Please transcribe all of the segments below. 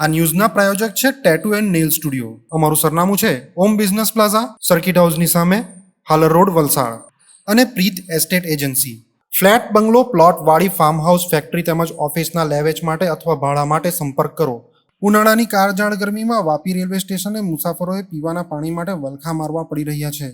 આ ન્યૂઝના પ્રાયોજક છે tattoo and nail studio અમારું સરનામું છે ઓમ બિઝનેસ પ્લાઝા સર્કિટ હાઉસની સામે, હાલર રોડ, વલસાડ. અને Preet estate agency flat, bungalow, plot, વાડી ફાર્મ હાઉસ ફેક્ટરી તેમજ ઓફિસના લેવેચ માટે અથવા ભાડા માટે સંપર્ક કરો. ઉનાળાની કાળઝાળ ગરમીમાં વાપી રેલવે સ્ટેશને મુસાફરોએ પીવાના પાણી માટે વલખા મારવા પડી રહ્યા છે.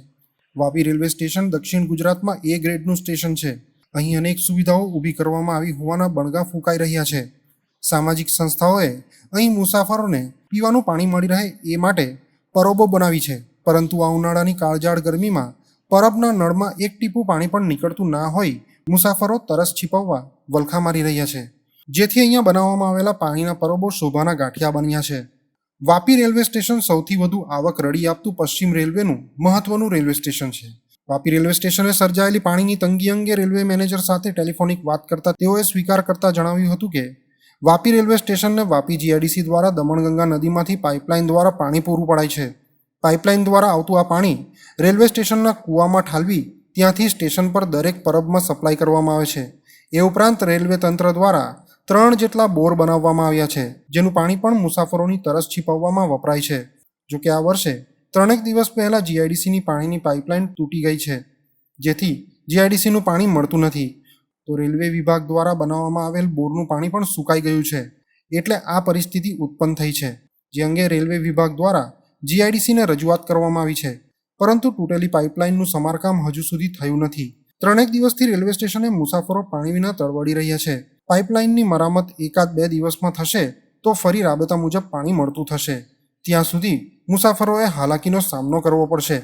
વાપી રેલવે સ્ટેશન દક્ષિણ ગુજરાતમાં એ ગ્રેડનું સ્ટેશન છે. અહીં અનેક સુવિધાઓ ઊભી કરવામાં આવી હોવાના બણગા ફૂંકાઈ રહ્યા છે. સામાજિક સંસ્થાઓએ અહીં મુસાફરોને પીવાનું પાણી મળી રહે એ માટે પરબો બનાવી છે. પરંતુ આ ઉનાળાની કાળજાળ ગરમીમાં પરબના નળમાં એક ટીપું પાણી પણ નીકળતું ના હોય, મુસાફરો તરસ છીપવવા વલખા મારી રહ્યા છે. જેથી અહીંયા બનાવવામાં આવેલા પાણીના પરબો શોભાના ગાંઠિયા બન્યા છે. વાપી રેલવે સ્ટેશન સૌથી વધુ આવક રડી આપતું પશ્ચિમ રેલવેનું મહત્વનું રેલવે સ્ટેશન છે. વાપી રેલવે સ્ટેશને સર્જાયેલી પાણીની તંગી અંગે રેલવે મેનેજર સાથે ટેલિફોનિક વાત કરતા તેઓએ સ્વીકાર કરતા જણાવ્યું હતું કે વાપી રેલવે સ્ટેશનને વાપી જીઆઈડીસી દ્વારા દમણગંગા નદીમાંથી પાઇપલાઇન દ્વારા પાણી પૂરું પડાય છે. પાઇપલાઇન દ્વારા આવતું આ પાણી રેલવે સ્ટેશનના કૂવામાં ઠાલવી ત્યાંથી સ્ટેશન પર દરેક પરબમાં સપ્લાય કરવામાં આવે છે. એ ઉપરાંત રેલવે તંત્ર દ્વારા ત્રણ જેટલા બોર બનાવવામાં આવ્યા છે, જેનું પાણી પણ મુસાફરોની તરસ છીપવવામાં વપરાય છે. જોકે આ વર્ષે ત્રણેક દિવસ પહેલાં જીઆઈડીસીની પાણીની પાઇપલાઇન તૂટી ગઈ છે, જેથી જીઆઈડીસીનું પાણી મળતું નથી. તો રેલવે વિભાગ દ્વારા બનાવવામાં આવેલ બોરનું પાણી પણ સુકાઈ ગયું છે. એટલે આ પરિસ્થિતિ ઉત્પન્ન થઈ છે. જે અંગે રેલવે વિભાગ દ્વારા જીઆઈડીસીને રજૂઆત કરવામાં આવી છે. પરંતુ તૂટેલી પાઇપલાઇનનું સમારકામ હજુ સુધી થયું નથી. ત્રણેક દિવસથી રેલવે સ્ટેશને મુસાફરો પાણી વિના તળવડી રહ્યા છે. પાઇપલાઇનની મરામત એકાદ બે દિવસમાં થશે તો ફરી રાબેતા મુજબ પાણી મળતું થશે. ત્યાં સુધી મુસાફરોએ હાલાકીનો સામનો કરવો પડશે.